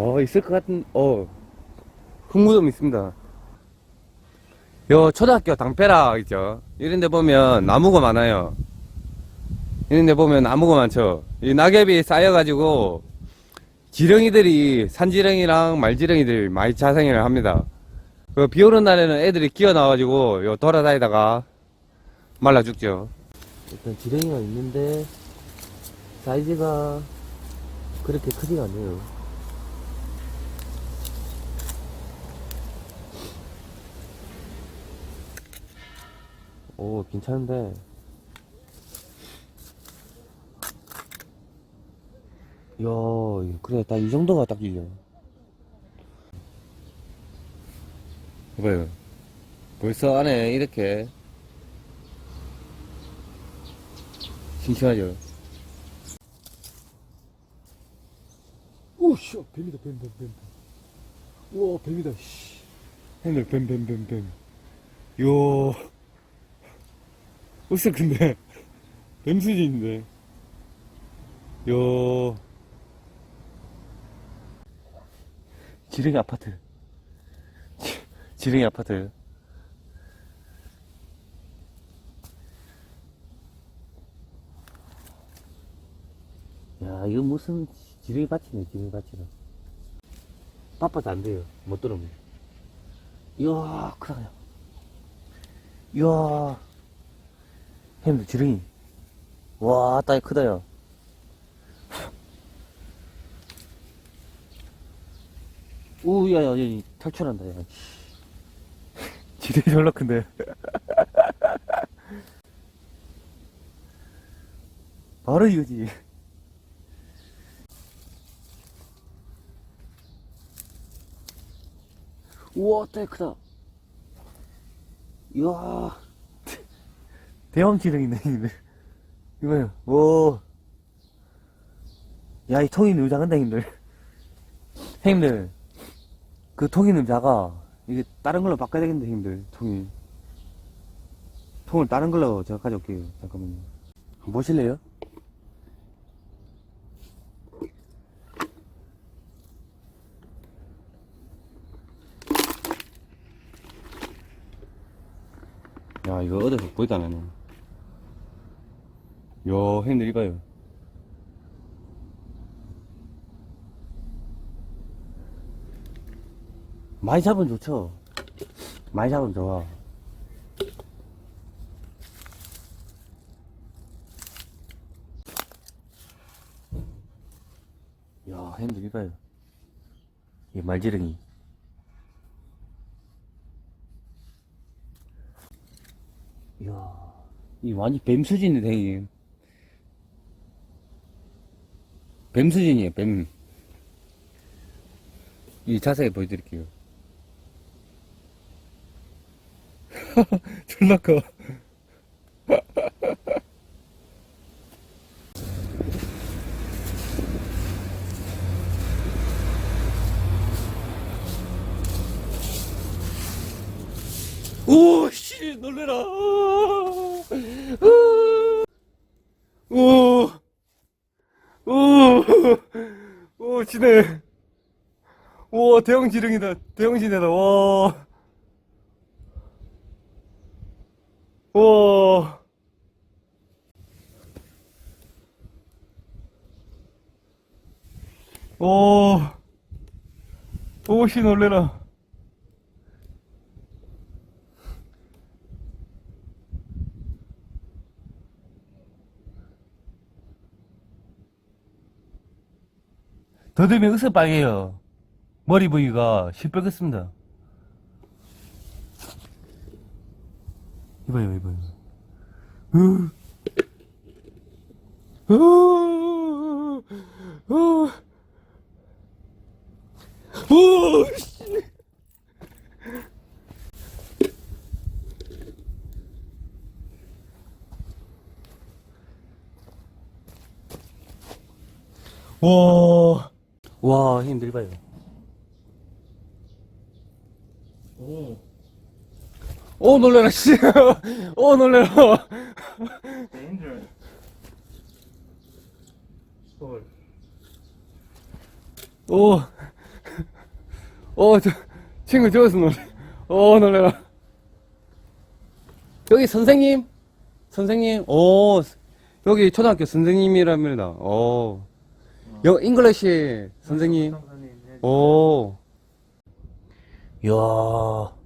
어, 있을 것 같은, 어, 흙무덤 있습니다. 요, 초등학교 당패라, 있죠? 이런 데 보면 나무가 많아요. 이런 데 보면 나무가 많죠? 이 낙엽이 쌓여가지고, 지렁이들이, 산지렁이랑 말지렁이들이 많이 자생을 합니다. 그, 비 오는 날에는 애들이 기어 나와가지고, 요, 돌아다니다가, 말라 죽죠. 일단 지렁이가 있는데, 사이즈가 그렇게 크지가 않네요. 오, 괜찮은데. 이야, 그래, 딱 이 정도가 딱 이겨. 봐요. 벌써 안에 이렇게 싱싱하죠. 오, 씨, 뱀이다, 뱀, 뱀, 뱀. 우와, 뱀이다, 씨. 형들 뱀, 뱀, 뱀, 뱀. 요, 벌써 근데, 뱀 수준인데. 요, 지렁이 아파트. 지- 지렁이 아파트. 야, 이거 무슨 지렁이 밭이네, 지렁이 밭이라. 바빠서 안 돼요. 못 들으면. 이야, 크다, 야. 이야. 햄도 지렁이. 와, 따위 크다, 야. 오, 야, 야, 야, 탈출한다, 야. 지렁이 졸라 큰데. 바로 이거지. 우와, 따위 크다. 이야. 대왕 지렁이네, 이거. 이거요. 오. 야, 이 통이 너무 작은다, 형님들. 형님들. 그 너무 작아. 이게 다른 걸로 바꿔야 되겠는데, 형님들. 통이. 통을 다른 걸로 제가 가져올게요. 잠깐만요. 보실래요? 야, 이거 어디서 보이다, 나는. 요, 형님들 이봐요. 많이 잡으면 좋죠. 많이 잡으면 좋아. 야, 형님들 이봐요. 이 말지렁이. 이야, 이 완전 뱀 수준인데, 형님. 뱀 수준이에요, 뱀. 이 자세히 보여드릴게요. 졸라 커. 오, 씨, 놀래라. 오, 오, 오, 지네. 오, 대형 지렁이다. 대형 지네다. 와. 와. 오. 오씨 놀래라. 더듬이 으스빨개요. 머리 부위가 시뻘겋습니다. 이봐요, 이봐요. 씨. 와. 와, 힘들 봐요. 오, 오, 놀래라, 씨. 오, 놀래라. 오, 어, 저, 친구 저기서 놀래. 어, 놀래라. 여기 선생님? 선생님? 오, 여기 초등학교 선생님이랍니다. 오. 여, 잉글리시 선생님. 오. 이야. 어,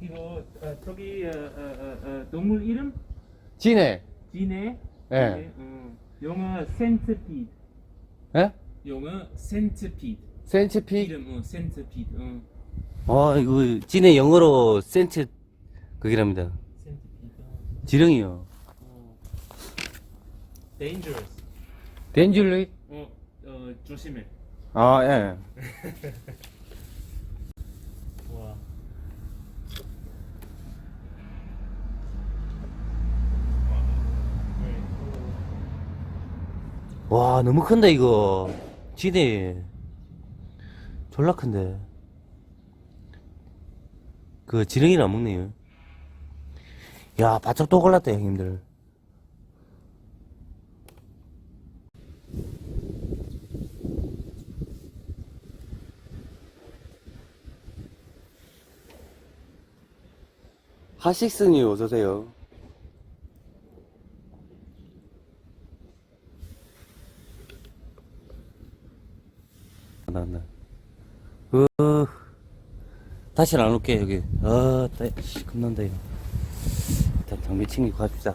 이거 어, 저기 어, 어, 어, 어, 동물 이름 지네. 지네. 예. 어, 영어 센트피드. 예? 영어 센트피드. 센치피? 이름 어, 센트피드. 어, 아, 이거, 지네 영어로 센치, 그기랍니다. 센트피드. 지렁이요. 어. dangerous. 덴줄리? 어, 어 조심해. 아, 예. 와. 와, 너무 큰다, 이거. 지네. 졸라 큰데. 그, 지렁이를 안 먹네요. 야, 바짝 또 골랐다, 형님들. 하식스님 어서오세요. 나, 나. 어, 다시는 안 올게, 여기. 아, 따, 씨, 겁난다, 이거. 일단 장비 챙기고 갑시다.